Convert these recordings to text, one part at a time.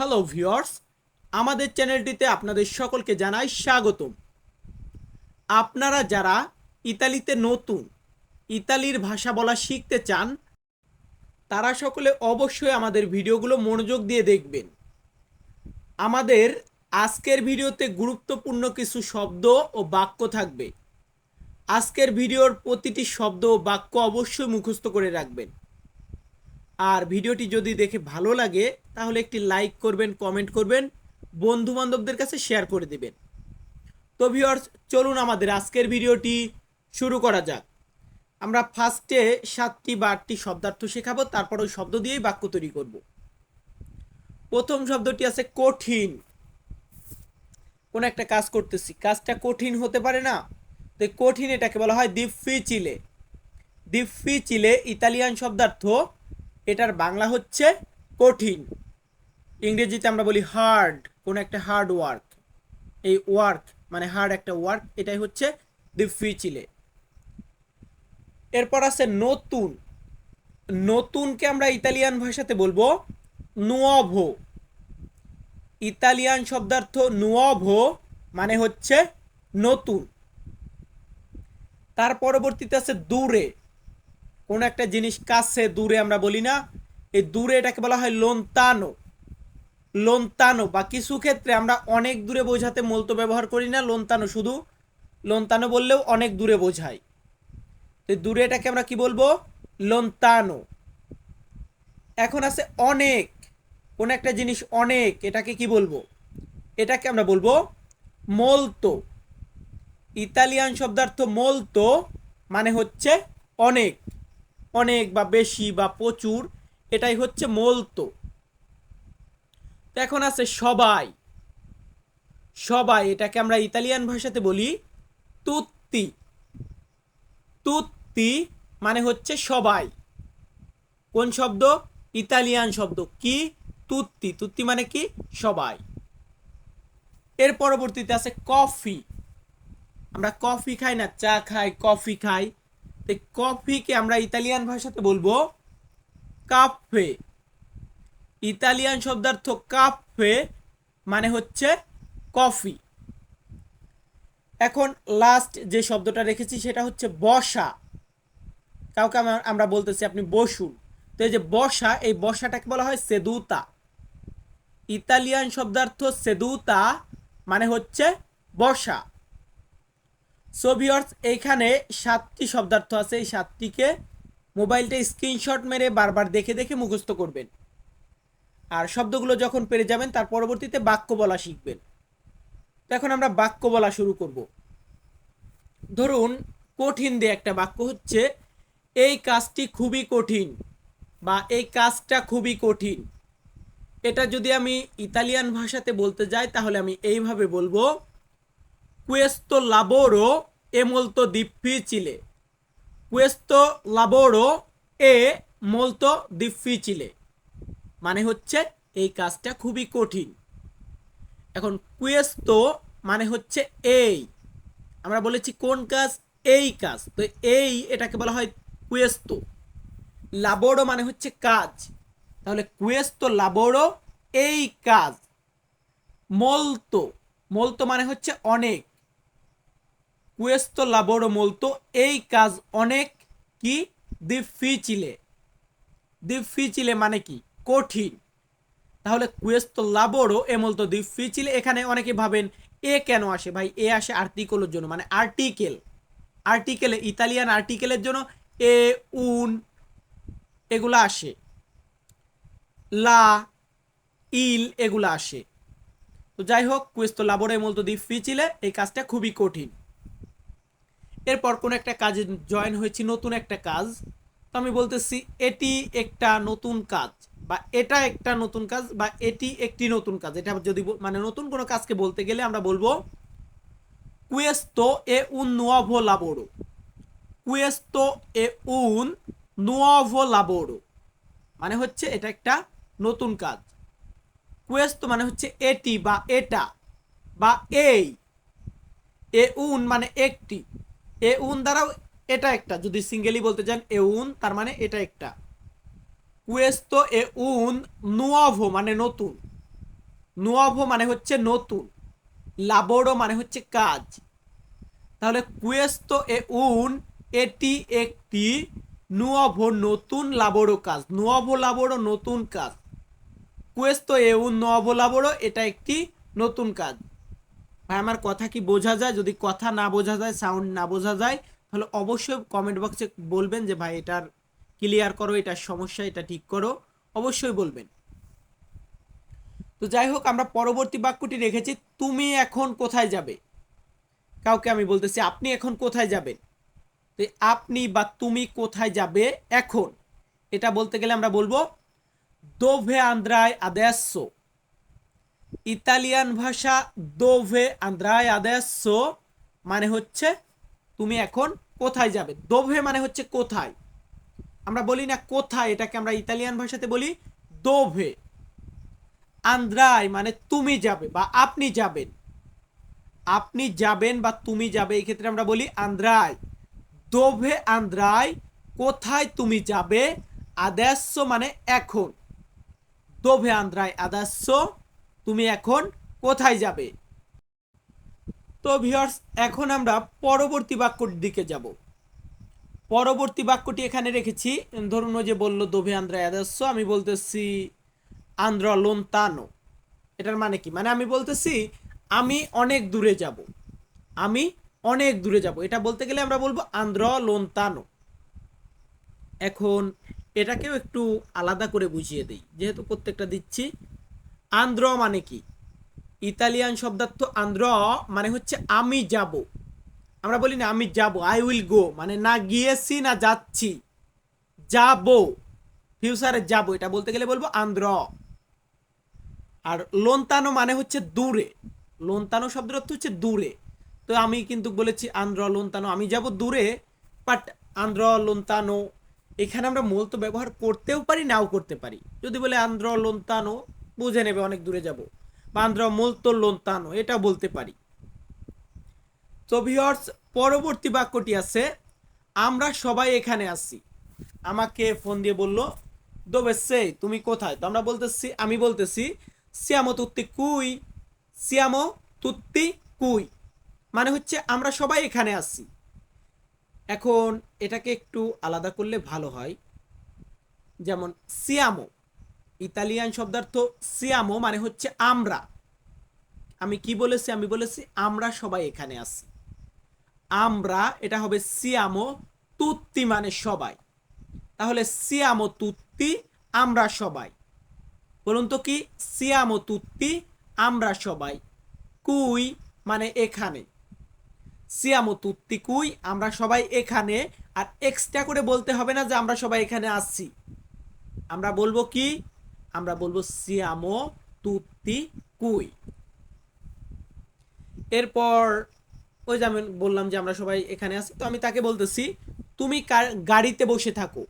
Hello viewers আমাদের চ্যানেলটিতে আপনাদের সকলকে জানাই স্বাগতম। আপনারা যারা ইতালিতে নতুন, ইতালির ভাষা বলা শিখতে চান, তারা সকলে অবশ্যই আমাদের ভিডিওগুলো মনোযোগ দিয়ে দেখবেন। আমাদের আজকের ভিডিওতে গুরুত্বপূর্ণ কিছু শব্দ ও বাক্য থাকবে। আজকের ভিডিওর প্রতিটি শব্দ ও বাক্য অবশ্যই মুখস্থ করে রাখবেন। আর ভিডিওটি যদি দেখে ভালো লাগে তাহলে একটি লাইক করবেন কমেন্ট করবেন বন্ধু বান্ধবদের কাছে শেয়ার করে দেবেন। তো ভিউয়ার্স চলুন আমাদের আজকের ভিডিওটি শুরু করা যাক। আমরা ফার্স্টে সাতটি বা আটটি শব্দার্থ শেখাবো, তারপর ওই শব্দ দিয়েই বাক্য তৈরি করব। প্রথম শব্দটি আছে কঠিন। কোন একটা কাজ করতেছি, কাজটা কঠিন হতে পারে না। তো কঠিন এটাকে বলা হয় ডিফিচিলে ডিফিচিলে ইতালিয়ান শব্দার্থ, এটার বাংলা হচ্ছে কঠিন। ইংরেজিতে আমরা বলি হার্ড কোন একটা হার্ড ওয়ার্ক এই ওয়ার্ক মানে হার্ড একটা ওয়ার্ক এটাই হচ্ছে দি ডিফিচিলে এরপর আছে নতুন। নতুনকে আমরা ইতালিয়ান ভাষাতে বলব নুয়াভো ইতালিয়ান শব্দার্থ নুয়ভো মানে হচ্ছে নতুন। তার পরবর্তীতে আছে দূরে। কোন একটা জিনিস কাছে, দূরে আমরা বলি না। এই দূরে এটাকে বলা হয় লোনতানো লোনতানো বা কিছু ক্ষেত্রে আমরা অনেক দূরে বোঝাতে মলতো ব্যবহার করি না লোনতানো, শুধু লোনতানো বললেও অনেক দূরে বোঝায় তো দূরে এটাকে আমরা কি বলব? লোনতানো। এখন আছে অনেক, কোন একটা জিনিস অনেক, এটাকে কি বলব? এটাকে আমরা বলব মলতো। ইতালিয়ান শব্দার্থ মলতো মানে হচ্ছে অনেক অনেক বা বেশি বা প্রচুর, এটাই হচ্ছে মলতো। তো এখন আছে সবাই। সবাই, এটাকে আমরা ইতালিয়ান ভাষাতে বলি তুত্তি। তুত্তি মানে হচ্ছে সবাই। কোন শব্দ? ইতালিয়ান শব্দ। কি? তুত্তি। তুত্তি মানে কি? সবাই। এর পরবর্তীতে আছে কফি। আমরা কফি খাই না, চা খাই, কফি খাই। তো কফিকে আমরা ইতালিয়ান ভাষাতে বলব কাফে। ইতালিয়ান শব্দার্থ কাফে মানে হচ্ছে কফি এখন লাস্ট যে শব্দটা রেখেছি সেটা হচ্ছে বসা। কাউকে আমরা- বলতেছি আপনি বসুন। তো এই যে বসা, এই বসাটাকে বলা হয় সেদুতা ইতালিয়ান শব্দার্থ সেদুতা মানে হচ্ছে বসা। সো ভিউয়ার্স এইখানে সাতটি শব্দার্থ আছে। এই সাতটিকে মোবাইলটা স্ক্রিনশট মেরে বারবার দেখে দেখে মুখস্থ করবেন। আর শব্দগুলো যখন পেরে যাবেন, তার পরবর্তীতে বাক্য বলা শিখবেন তো এখন আমরা বাক্য বলা শুরু করব ধরুন, কঠিন দিয়ে একটা বাক্য হচ্ছে, এই কাজটি খুবই কঠিন বা, এই কাজটা খুবই কঠিন এটা যদি আমি ইতালিয়ান ভাষাতে বলতে যাই, তাহলে আমি এইভাবে বলব, questo lavoro è molto difficile. Questo lavoro è molto difficile. মানে হচ্ছে এই কাজটা খুবই কঠিন। এখন কুয়েস্তো মানে হচ্ছে এই। আমরা বলেছি কোন কাজ? এই কাজ। তো এই এটাকে বলা হয় কুয়েস্তো লাবোরো মানে হচ্ছে কাজ। তাহলে কুয়েস্তো লাবোরো এই কাজ। মলতো মলতো মানে হচ্ছে অনেক। কুয়েস্তো লাবোরো মলতো এই কাজ অনেক কি? দিফিচিলে দিফিচিলে মানে কি? কঠিন। তাহলে কুয়েস্তো লাবোরো এ মলতো দিফিচিলে এখানে অনেকে ভাবেন, এ কেন আসে? ভাই, এ আসে আর্টিকেলের জন্য মানে আর্টিকেল। আর্টিকেলে, ইতালিয়ান আর্টিকেলের জন্য এ, উন, এগুলো আসে। লা, ইল, এগুলো আসে। তো যাই হোক কুয়েস্তো লাবোরে মলতো দিফিচিলে এই কাজটা খুবই কঠিন। এরপর কোন একটা কাজে জয়েন হয়েছি, নতুন একটা কাজ। তো আমি বলতেছি, এটি একটা নতুন কাজ। বা এটা একটা নতুন কাজ বা এটি একটি নতুন কাজ। এটা যদি মানে নতুন কোনো কাজকে বলতে গেলে আমরা বলব, কুয়েস্তো এ উন nuovo lavoro কুয়েস্তো এ উন nuovo লাবোরো। মানে হচ্ছে এটা একটা নতুন কাজ। কুয়েস্তো মানে হচ্ছে এটি বা এটা বা এই। এ উন মানে একটি। এ উন দ্বারাও এটা একটা। যদি সিঙ্গেলি বলতে চান, এ উন, তার মানে এটা একটা। কুয়েস্তো এ উন নুয়াভো মানে নতুন। নুয়াভো মানে হচ্ছে নতুন। লাবোরো মানে হচ্ছে কাজ। তাহলে কুয়েস্তো এ উন, এটি একটি নুয়াভো নতুন লাবোরো কাজ। নুয়াভো লাবোরো নতুন কাজ। কুয়েস্তো এ উন, নুয়াভো লাবোরো, এটা একটি নতুন কাজ। ভাই, আমার কথা কি বোঝা যায়? যদি কথা না বোঝা যায় সাউন্ড না বোঝা যায়, তাহলে অবশ্যই কমেন্ট বক্সে বলবেন যে ভাই, এটার ক্লিয়ার করো এটার সমস্যা, এটা ঠিক করো, অবশ্যই বলবেন। তো যাই হোক, আমরা পরবর্তী বাক্যটি রেখেছি, তুমি এখন কোথায় যাবে? কাউকে আমি বলতেছি, আপনি এখন কোথায় যাবেন? তো আপনি বা তুমি কোথায় যাবে এখন? এটা বলতে গেলে আমরা বলব, দোভে আন্দ্রায় আদেসো ইতালিয়ান ভাষা দোভে আন্দ্রায় আদেসো মানে হচ্ছে, তুমি এখন কোথায় যাবে? দোভে মানে হচ্ছে কোথায়? আমরা বলি না কোথায়, এটাকে আমরা ইতালিয়ান ভাষাতে বলি দোভে। আন্দ্রায় মানে তুমি যাবে বা আপনি যাবেন। আপনি যাবেন বা তুমি যাবে, এই ক্ষেত্রে আমরা বলি আন্দ্রায় দোভে আন্দ্রায় কোথায় তুমি যাবে? আদাস্য মানে এখন। দোভে আন্দ্রায় আদাস্য, তুমি এখন কোথায় যাবে? তো ভিউয়ার্স এখন আমরা পরবর্তী বাক্যটির দিকে যাব। পরবর্তী বাক্যটি এখানে রেখেছি। ধরুন ও যে বলল, দোভে আন্দ্রায় আদাস্য আমি বলতেছি, আন্দ্র লোনতানো এটার মানে কি? মানে আমি বলতেছি, আমি অনেক দূরে যাব। আমি অনেক দূরে যাব। এটা বলতে গেলে আমরা বলব, আন্দ্র লোনতানো এখন এটাকেও একটু আলাদা করে বুঝিয়ে দিই, যেহেতু প্রত্যেকটা দিচ্ছি। আন্দ্র মানে কি? ইতালিয়ান শব্দার্থ আন্দ্র মানে হচ্ছে, আমি যাব। আমরা বলি না, আমি যাব আই উইল গো মানে না গিয়েছি, না যাচ্ছি। যাব। ফিউচারে যাব, এটা বলতে গেলে বলব আন্দ্র। আর লোনতানো মানে হচ্ছে দূরে। লোনতানো শব্দের অর্থ হচ্ছে দূরে। তো আমি কিন্তু বলেছি আন্দ্র লোনতানো, আমি যাব দূরে বাট আন্দ্র লোনতানো, এখানে আমরা মূল তো ব্যবহার করতেও পারি, নাও করতে পারি। যদি বলে আন্দ্র লোনতানো, বুঝে নেবে অনেক দূরে যাব। বা আন্দ্র মূলত লোনতানো এটা বলতে পারি। তো ভিওর্স পরবর্তী বাক্যটি আছে, আমরা সবাই এখানে আসি আমাকে ফোন দিয়ে বলল দোবে সে তুমি কোথায়? তো আমরা বলতেছি, আমি বলতেছি, সিয়ামো তুত্তি কুই, সিয়ামো তুত্তি কুই। মানে হচ্ছে, আমরা সবাই এখানে আসি এখন এটাকে একটু আলাদা করলে ভালো হয়। যেমন, সিয়ামো। ইতালিয়ান শব্দার্থ, সিয়ামো মানে হচ্ছে, আমরা। আমি কি বলেছি? আমি বলেছি, আমরা সবাই এখানে আসি আমরা, এটা হবে সিয়ামো তুত্তি মানে সবাই। তাহলে সিয়ামো তুত্তি, আমরা সবাই। বলুন তো কি? সিয়ামো তুত্তি, আমরা সবাই। কুই মানে এখানে। সিয়ামো তুত্তি কুই, আমরা সবাই এখানে। আর এক্সট্রা করে বলতে হবে না যে আমরা সবাই এখানে আসছি আমরা বলব কি? আমরা বলব সিয়ামো তুত্তি কুই। এরপর ওই যে আমি বললাম যে আমরা সবাই এখানে আছি, তো আমি তাকে বলতেছি, তুমি গাড়িতে বসে থাকো।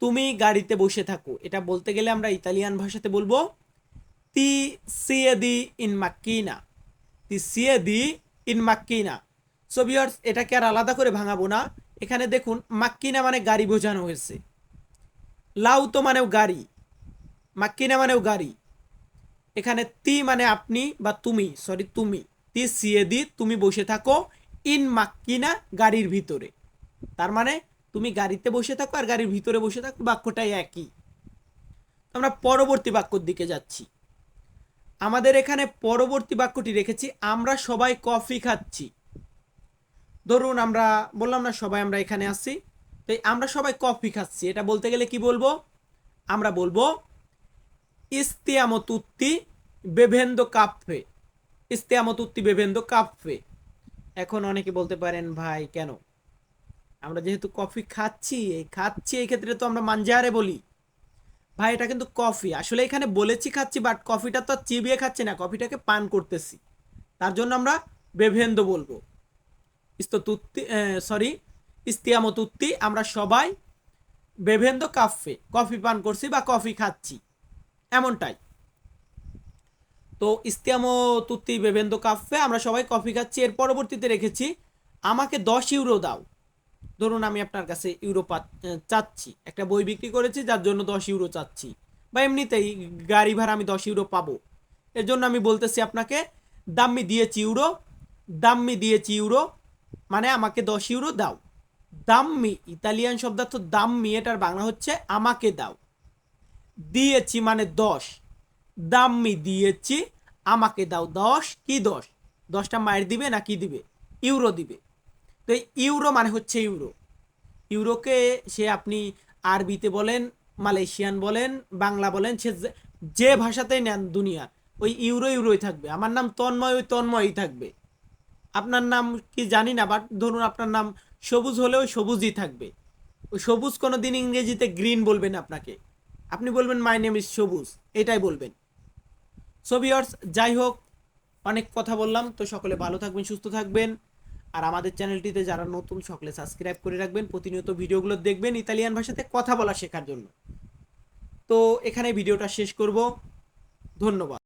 তুমি গাড়িতে বসে থাকো। এটা বলতে গেলে আমরা ইতালিয়ান ভাষাতে বলব, তি সিয়েদি ইন মাক্কিনা। তি সিয়েদি ইন মাক্কিনা। সো ভিউয়ার্স এটাকে আর আলাদা করে ভাঙাবো না। এখানে দেখুন, মাক্কিনা মানে গাড়ি বোঝানো হয়েছে। লাউ তো মানেও গাড়ি। মাক্কিনা মানেও গাড়ি। এখানে তি মানে আপনি বা তুমি সরি তুমি। তি দি তুমি বসে থাকো ইন মাক্কিনা গাড়ির ভিতরে। তার মানে তুমি গাড়িতে বসে থাকো আর গাড়ির ভিতরে বসে থাকো, বাক্যটাই একই। আমরা পরবর্তী বাক্যর দিকে যাচ্ছি। আমাদের এখানে পরবর্তী বাক্যটি রেখেছি, আমরা সবাই কফি খাচ্ছি। ধরুন আমরা বললাম না সবাই আমরা এখানে আসছি তো আমরা সবাই কফি খাচ্ছি। এটা বলতে গেলে কি বলব? আমরা বলব ইস্তিয়ামো তুত্তি বেভেন্দ কাফে ইস্তিয়ামো তুত্তি বেভেন্দ কাফে এখন অনেকে বলতে পারেন, ভাই, কেন? আমরা যেহেতু কফি খাচ্ছি, এই খাচ্ছি, এই ক্ষেত্রে তো আমরা মাঞ্জারে বলি। ভাই, এটা কিন্তু কফি। আসলে এখানে বলেছি খাচ্ছি বাট কফিটা তো চিবিয়ে খাচ্ছি না, কফিটাকে পান করতেছি। তার জন্য আমরা বেভেন্দ বলব। ইস্ততুত্তি সরি ইস্তিয়ামো তুত্তি আমরা সবাই বেভেন্দ কাফে কফি পান করছি বা কফি খাচ্ছি। এমনটাই। তো ইস্তিয়ামো তুত্তি বেভেন্দ কাফে, আমরা সবাই কফি খাচ্ছি, এর পরবর্তীতে রেখেছি, আমাকে দশ ইউরো দাও। ধরুন আমি আপনার কাছে ইউরো চাচ্ছি, একটা বই বিক্রি করেছি, যার জন্য দশ ইউরো চাচ্ছি। বা এমনিতেই গাড়ি ভাড়া আমি দশ ইউরো পাবো। এর জন্য আমি বলতেছি আপনাকে দাম্মি দিয়েছি ইউরো দাম্মি দিয়েছি ইউরো মানে আমাকে দশ ইউরো দাও। দাম্মি ইতালিয়ান শব্দার্থ দাম্মি এটার বাংলা হচ্ছে আমাকে দাও। দিয়েছি মানে দশ। দাম্মি দিয়েছি, আমাকে দাও দশ, কি দশ? দশটা মায়ের দিবে না কি দিবে? ইউরো দিবে। তো ইউরো মানে হচ্ছে ইউরো। ইউরোকে সে আপনি আরবিতে বলেন, মালয়েশিয়ান বলেন, বাংলা বলেন, সে যে- ভাষাতেই নেন দুনিয়ার ওই ইউরো ইউরোই থাকবে। আমার নাম তন্ময়, ওই তন্ময়ই থাকবে। আপনার নাম কি জানি না, বাট ধরুন আপনার নাম সবুজ হলেও সবুজই থাকবে। ওই সবুজ কোনো দিন ইংরেজিতে গ্রিন বলবেন আপনাকে। আপনি বলবেন মাই নেম ইজ সবুজ। এটাই বলবেন। সো ভিওর্স যাই হোক, অনেক কথা বললাম। তো সকলে ভালো থাকবেন, সুস্থ থাকবেন। আর আমাদের চ্যানেলটিতে যারা নতুন, সকলে সাবস্ক্রাইব করে রাখবেন। প্রতিনিয়ত ভিডিওগুলো দেখবেন ইতালিয়ান ভাষাতে কথা বলা শেখার জন্য। তো এখানে ভিডিওটা শেষ করব। ধন্যবাদ।